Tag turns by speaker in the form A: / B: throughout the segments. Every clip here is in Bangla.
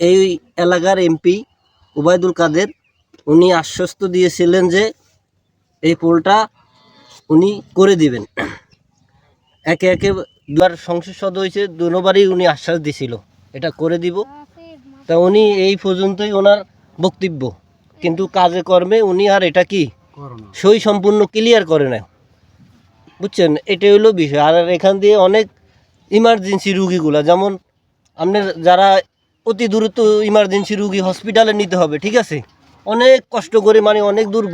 A: এই এলাকার এমপি ওবায়দুল কাদের উনি আশ্বস্ত দিয়েছিলেন যে এই পোলটা উনি করে দিবেন। একে একে দুবার সংসদ সদস্য হয়েছে দুবারই উনি আশ্বাস দিছিল এটা করে দিব। তা উনি এই পর্যন্তই ওনার বক্তব্য। কিন্তু কাজে কর্মে উনি আর এটা কি? সই সম্পূর্ণ ক্লিয়ার করে না বুঝছেন? এটাই হলো বিষয়। আর এখান দিয়ে অনেক ইমার্জেন্সি রুগীগুলা যেমন আপনার যারা অতি দ্রুত ইমার্জেন্সি রুগী হসপিটালে নিতে হবে, ঠিক আছে? অনেক কষ্ট করে মানে অনেক দূর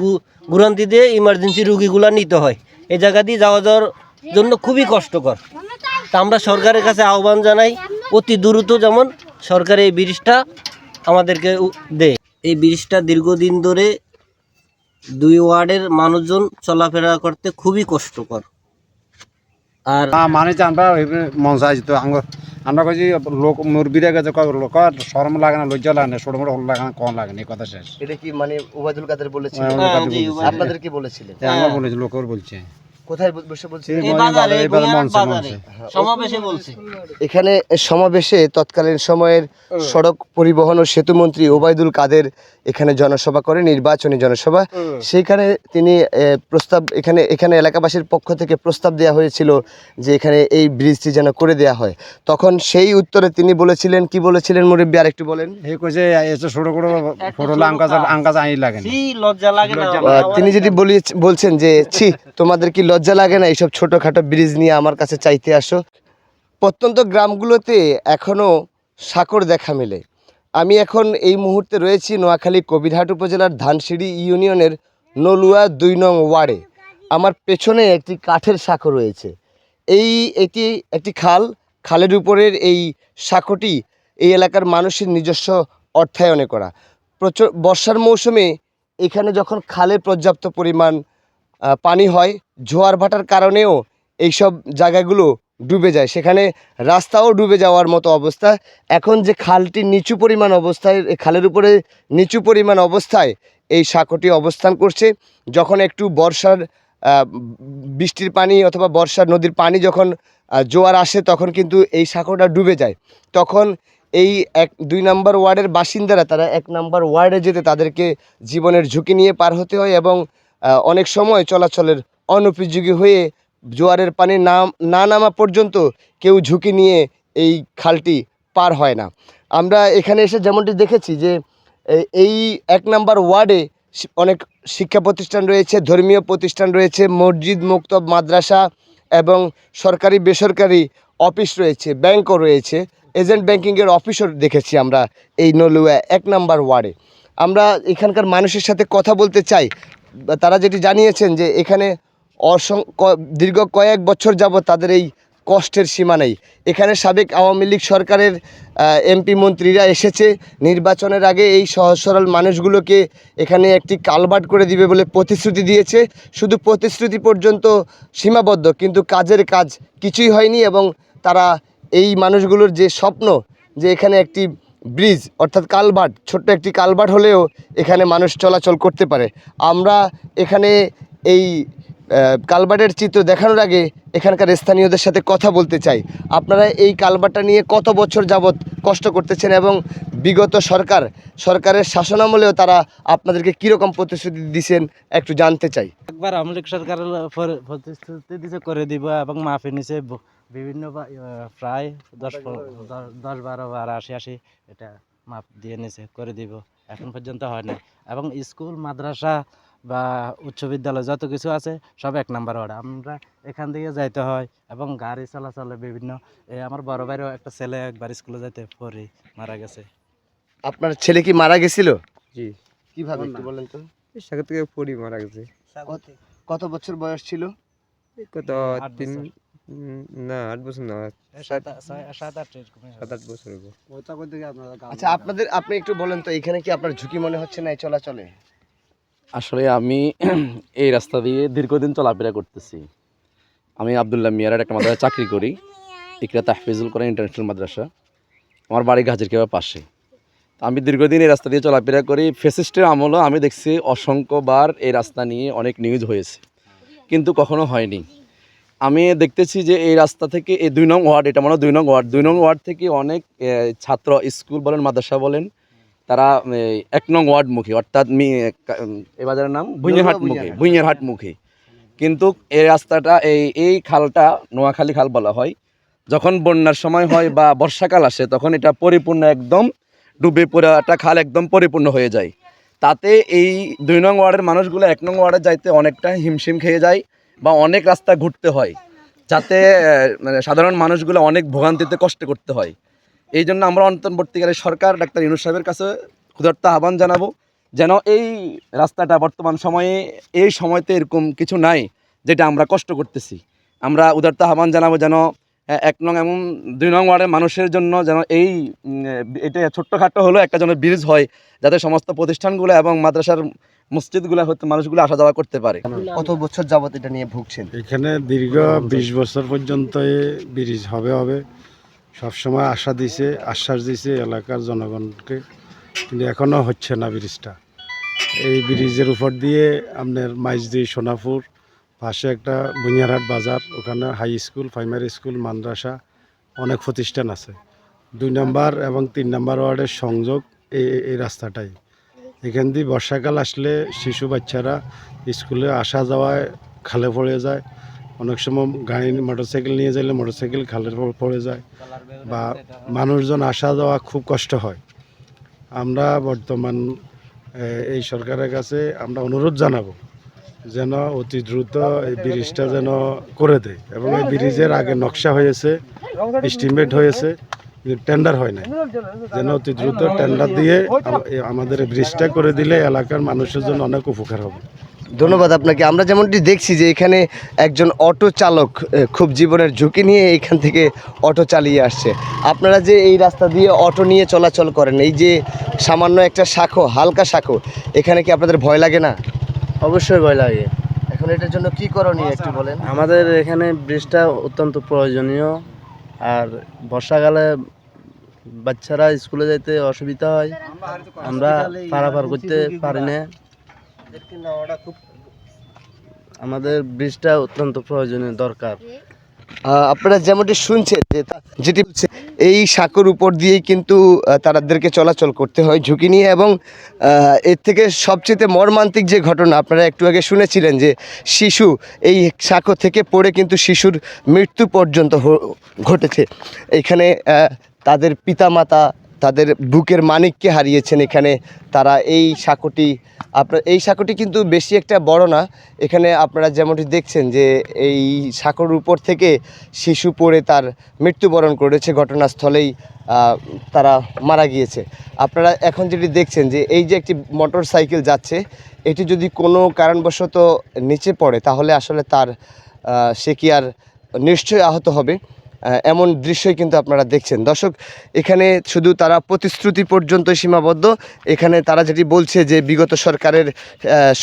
A: ঘুরান্তি দিয়ে ইমার্জেন্সি রুগীগুলো নিতে হয়। এই জায়গা দিয়ে যাওয়া যাওয়ার জন্য খুবই কষ্টকর। তা আমরা সরকারের কাছে আহ্বান জানাই, অতি দ্রুত যেমন সরকার এই ব্রিজটা আমাদেরকে দেয়। এই ব্রিজটা দীর্ঘদিন ধরে দুই ওয়ার্ডের মানুষজন চলাফেরা করতে খুবই কষ্টকর। আর
B: মানে জানবা আমরা মন তো আমরা কইছি লোক মুরবিরা গেছে কয় লোক শরম লাগে না লজ্জা লাগে না ছোট মোটো লাগে না কম লাগে না এই কথা শেষ।
C: এটা কি মানে ওবায়দুল কাদের বলেছিল
B: হ্যাঁ,
A: হ্যাঁ।
C: আপনাদের কি বলেছিলেন?
B: আমরা বলেছি লোকের বলছে।
C: কোথায় বসে
A: বলছে?
C: এখানে সমাবেশে তৎকালীন সময়ের সড়ক পরিবহন ও সেতু মন্ত্রী ওবায়দুল কাদের এখানে জনসভা করে নির্বাচনী জনসভা। সেইখানে তিনি প্রস্তাব এখানে এখানে এলাকাবাসীর পক্ষ থেকে প্রস্তাব দেওয়া হয়েছিল যে এখানে এই ব্রিজটি যেন করে দেওয়া হয়। তখন সেই উত্তরে তিনি বলেছিলেন কি বলেছিলেন মুরব্বী আর একটু বলেন তিনি যদি বলি বলছেন যে ছি তোমাদের কি লজ্জা লাগে না এইসব ছোটোখাটো ব্রিজ নিয়ে আমার কাছে চাইতে আসো? প্রত্যন্ত গ্রামগুলোতে এখনও সাকর দেখা মেলে। আমি এখন এই মুহূর্তে রয়েছি নোয়াখালী কবিরহাট উপজেলার ধানসিঁড়ি ইউনিয়নের নলুয়া দুই নং ওয়ার্ডে। আমার পেছনে একটি কাঠের সাঁকো রয়েছে। এই এটি একটি খাল। খালের উপরের এই সাঁকোটি এই এলাকার মানুষের নিজস্ব অর্থায়নে করা। প্রচুর বর্ষার মৌসুমে এখানে যখন খালে পর্যাপ্ত পরিমাণ পানি হয়। জোয়ার ভাটার কারণেও এইসব জায়গাগুলো ডুবে যায়। সেখানে রাস্তাও ডুবে যাওয়ার মতো অবস্থা। এখন যে খালটি নিচু পরিমাণ অবস্থায় খালের উপরে নিচু পরিমাণ অবস্থায় এই সাঁকোটি অবস্থান করছে। যখন একটু বর্ষার বৃষ্টির পানি অথবা বর্ষার নদীর পানি যখন জোয়ার আসে তখন কিন্তু এই সাঁকোটা ডুবে যায়। তখন এই এক, দুই নম্বর ওয়ার্ডের বাসিন্দারা, তারা এক নম্বর ওয়ার্ডে যেতে তাদেরকে জীবনের ঝুঁকি নিয়ে পার হতে হয় এবং অনেক সময় চলাচলের অনুপযোগী হয়ে জোয়ারের পানি না না নামা পর্যন্ত কেউ ঝুঁকি নিয়ে এই খালটি পার হয় না। আমরা এখানে এসে যেমনটি দেখেছি যে এই এক নম্বর ওয়ার্ডে অনেক শিক্ষা প্রতিষ্ঠান রয়েছে, ধর্মীয় প্রতিষ্ঠান রয়েছে, মসজিদ, মুক্তব, মাদ্রাসা এবং সরকারি, বেসরকারি অফিস রয়েছে, ব্যাংকও রয়েছে। এজেন্ট ব্যাংকিংয়ের অফিসও দেখেছি আমরা এই নলুয়া এক নম্বর ওয়ার্ডে। আমরা এখানকার মানুষের সাথে কথা বলতে চাই। তারা যেটি জানিয়েছেন যে এখানে অসং দীর্ঘ কয়েক বছর যাবৎ তাদের এই কষ্টের সীমা নেই। এখানে সাবেক আওয়ামী লীগ সরকারের এমপি মন্ত্রীরা এসেছে। নির্বাচনের আগে এই সহজ সরল মানুষগুলোকে এখানে একটি কালভার্ট করে দিবে বলে প্রতিশ্রুতি দিয়েছে। শুধু প্রতিশ্রুতি পর্যন্ত সীমাবদ্ধ, কিন্তু কাজের কাজ কিছুই হয়নি এবং তারা এই মানুষগুলোর যে স্বপ্ন যে এখানে একটি ব্রিজ, অর্থাৎ কালভার্ট ছোট্ট একটি কালভার্ট হলেও এখানে মানুষ চলাচল করতে পারে। আমরা এখানে এই কালভার্টের চিত্র দেখানোর আগে এখানকার স্থানীয়দের সাথে কথা বলতে চাই। আপনারা এই কালভার্টটা নিয়ে কত বছর যাবৎ কষ্ট করতেছেন এবং বিগত সরকার, সরকারের শাসনামলেও তারা আপনাদেরকে কীরকম প্রতিশ্রুতি দিয়েছেন একটু জানতে চাই।
D: একবার আওয়ামী লীগ সরকার প্রতিশ্রুতি দিছে, করে দিব এবং মাফি নিছে বিভিন্ন প্রায় দশ দশ- বারো বার আশি আশি এটা মাপ দিয়ে নিছে করে দিব। এখন পর্যন্ত হয় না এবং স্কুল মাদ্রাসা বা উচ্চ বিদ্যালয় যত কিছু আছে সব এক নাম্বার ওয়ার্ড। আমরা এখান থেকে যাইতে হয় এবং গাড়ি চলাচলে বিভিন্ন এই আমার বড় ভাইরও একটা ছেলে একবার স্কুলে যাইতে পরে মারা গেছে।
C: আপনার ছেলে কি মারা গেছিল?
E: জি।
C: কীভাবে একটু বলেন তো।
E: সাগর থেকে পড়ি মারা গেছে।
C: কত বছর বয়স ছিল?
E: কত তিন না আট বছর না
D: সাত আট
E: বছর হব
C: আচ্ছা আপনাদের আপনি একটু বলেন তো এখানে কি আপনার ঝুঁকি মনে হচ্ছে না এই চলাচলে?
F: আসলে আমি এই রাস্তা দিয়ে দীর্ঘদিন চলাফেরা করতেছি। আমি আবদুল্লাহ মিয়ারের একটা মাদ্রাসায় চাকরি করি ইকরা তাহফিজুল করেন ইন্টারন্যাশনাল মাদ্রাসা। আমার বাড়ি গাজীর কেবা পাশে। তো আমি দীর্ঘদিন এই রাস্তা দিয়ে চলাফেরা করি ফেসিস্টের আমলও আমি দেখছি অসংখ্যবার এই রাস্তা নিয়ে অনেক নিউজ হয়েছে। কিন্তু কখনো হয়নি। আমি দেখতেছি যে এই রাস্তা থেকে এই দুই নং ওয়ার্ড এটা মনে হয় দুই নং ওয়ার্ড দুই নং ওয়ার্ড থেকে অনেক ছাত্র স্কুল বলেন মাদ্রাসা বলেন তারা এক নং ওয়ার্ড মুখী অর্থাৎ মি কা- বাজারের নাম? ভুঁইয়ারহাট মুখী ভুঁইয়ারহাট মুখী কিন্তু এই রাস্তাটা এই এই খালটা নোয়াখালী খাল বলা হয় যখন বন্যার সময় হয় বা বর্ষাকাল আসে তখন এটা পরিপূর্ণ একদম ডুবে পড়ে একটা খাল একদম পরিপূর্ণ হয়ে যায়। তাতে এই দুই নং ওয়ার্ডের মানুষগুলো এক নং ওয়ার্ডে যাইতে অনেকটা হিমশিম খেয়ে যায় বা অনেক রাস্তা ঘুরতে হয়, যাতে মানে সাধারণ মানুষগুলো অনেক ভোগান্তিতে কষ্ট করতে হয়। এই জন্য আমরা অন্তর্বর্তীকালে সরকার ডাক্তার ইউনুস সাহেবের কাছে ক্ষুধার্ত আহ্বান জানাব যেন এই রাস্তাটা বর্তমান সময়ে, এই সময়তে এরকম কিছু নাই যেটা আমরা কষ্ট করতেছি। আমরা উদার্ত আহ্বান জানাব যেন এক নং এবং দুই নং ওয়ার্ডের মানুষের জন্য যেন এই এটা ছোট্টখাটো হলেও একটা যেন ব্রিজ হয়, যাতে সমস্ত প্রতিষ্ঠানগুলো এবং মাদ্রাসার মসজিদগুলো হতে মানুষগুলো আসা যাওয়া করতে পারে।
C: কত বছর যাবত এটা নিয়ে ভুগছেন?
G: এখানে দীর্ঘ বিশ বছর পর্যন্ত ব্রিজ হবে হবে। সবসময় আশা দিছে আশ্বাস দিছে এলাকার জনগণকে কিন্তু এখনও হচ্ছে না ব্রিজটা। এই ব্রিজের উপর দিয়ে আপনার মাইজদি সোনাপুর পাশে একটা বুনিয়ারহাট বাজার ওখানে হাই স্কুল প্রাইমারি স্কুল মাদ্রাসা অনেক প্রতিষ্ঠান আছে। দুই নাম্বার এবং তিন নাম্বার ওয়ার্ডের সংযোগ এই এই রাস্তাটাই। এখান দিয়ে বর্ষাকাল আসলে শিশু বাচ্চারা স্কুলে আসা যাওয়ায় খালে পড়ে যায়। অনেক সময় গাড়ি মোটরসাইকেল নিয়ে গেলে মোটরসাইকেল পর পড়ে যায় বা মানুষজন আসা যাওয়া খুব কষ্ট হয়। আমরা বর্তমান এই সরকারের কাছে আমরা অনুরোধ জানাব যেন অতি দ্রুত এই ব্রিজটা যেন করে দেয় এবং এই ব্রিজের আগে নকশা হয়েছে এস্টিমেট হয়েছে। টেন্ডার হয় না যেন অতি দ্রুত টেন্ডার দিয়ে আমাদের ব্রিজটা করে দিলে এলাকার মানুষের জন্য অনেক উপকার হবে।
C: ধন্যবাদ আপনাকে। আমরা যেমনটি দেখছি যে এখানে একজন অটো চালক খুব জীবনের ঝুঁকি নিয়ে এখান থেকে অটো চালিয়ে আসছে। আপনারা যে এই রাস্তা দিয়ে অটো নিয়ে চলাচল করেন এই যে সামান্য একটা শাখো হালকা শাখো এখানে কি আপনাদের ভয় লাগে না?
D: অবশ্যই ভয় লাগে।
C: এখন এটার জন্য কি করণীয় একটু বলেন?
D: আমাদের এখানে ব্রিজটা অত্যন্ত প্রয়োজনীয়। আর বর্ষাকালে বাচ্চারা স্কুলে যেতে অসুবিধা হয়। আমরা পারাপার করতে পারি না। আমাদের ব্রিজটা অত্যন্ত প্রয়োজনীয় দরকার।
C: আপনারা যেমনটি শুনছেন যেটি বলছে, এই সাঁকোর উপর দিয়েই কিন্তু তারাদেরকে চলাচল করতে হয় ঝুঁকি নিয়ে এবং এর থেকে সবচেয়ে মর্মান্তিক যে ঘটনা, আপনারা একটু আগে শুনেছিলেন যে শিশু, এই সাঁকো থেকে পড়ে কিন্তু শিশুর মৃত্যু পর্যন্ত ঘটেছে। এখানে তাদের পিতামাতা তাদের বুকের মানিককে হারিয়েছেন এখানে তারা। এই সাঁকোটি আপনার, এই সাঁকোটি কিন্তু বেশি একটা বড় না। এখানে আপনারা যেমনটি দেখছেন যে এই সাঁকোর উপর থেকে শিশু পড়ে তার মৃত্যুবরণ করেছে ঘটনাস্থলেই তারা মারা গিয়েছে। আপনারা এখন যেটি দেখছেন যে এই যে একটি মোটর সাইকেল যাচ্ছে, এটি যদি কোনো কারণবশত নিচে পড়ে, তাহলে আসলে তার সে কি আর নিশ্চয়ই আহত হবে? এমন দৃশ্যই কিন্তু আপনারা দেখছেন। দর্শক, এখানে শুধু তারা প্রতিশ্রুতি পর্যন্ত সীমাবদ্ধ। এখানে তারা যেটি বলছে যে, বিগত সরকারের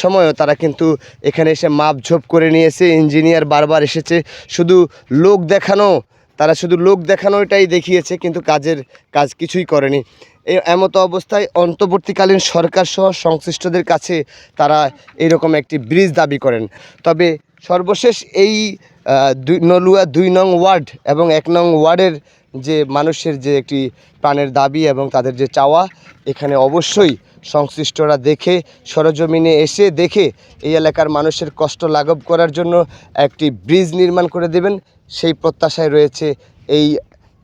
C: সময়ও তারা কিন্তু এখানে এসে মাপঝোপ করে নিয়েছে। ইঞ্জিনিয়ার বারবার এসেছে। শুধু লোক দেখানো, তারা শুধু লোক দেখানোটাই দেখিয়েছে, কিন্তু কাজের কাজ কিছুই করেনি। এমতো অবস্থায় অন্তর্বর্তীকালীন সরকার সহ সংশ্লিষ্টদের কাছে তারা এরকম একটি ব্রিজ দাবি করেন। তবে সর্বশেষ এই দুই নলুয়া দুই নং ওয়ার্ড এবং এক নং ওয়ার্ডের যে মানুষের যে একটি প্রাণের দাবি এবং তাদের যে চাওয়া, এখানে অবশ্যই সংশ্লিষ্টরা দেখে, সরজমিনে এসে দেখে এই এলাকার মানুষের কষ্ট লাঘব করার জন্য একটি ব্রিজ নির্মাণ করে দেবেন। সেই প্রত্যাশায় রয়েছে এই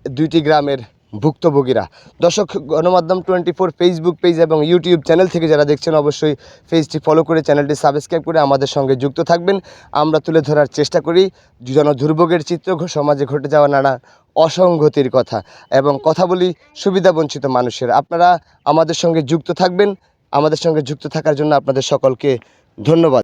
C: দুইটি গ্রামের ভুক্তভোগীরা। দর্শক, গণমাধ্যম টোয়েন্টি ফোর ফেসবুক পেজ এবং ইউটিউব চ্যানেল থেকে যারা দেখছেন, অবশ্যই পেজটি ফলো করে চ্যানেলটি সাবস্ক্রাইব করে আমাদের সঙ্গে যুক্ত থাকবেন। আমরা তুলে ধরার চেষ্টা করি জন দুর্ভোগের চিত্র সমাজে ঘটে যাওয়া নানা অসঙ্গতির কথা এবং কথা বলি সুবিধাবঞ্চিত মানুষের। আপনারা আমাদের সঙ্গে যুক্ত থাকবেন। আমাদের সঙ্গে যুক্ত থাকার জন্য আপনাদের সকলকে ধন্যবাদ।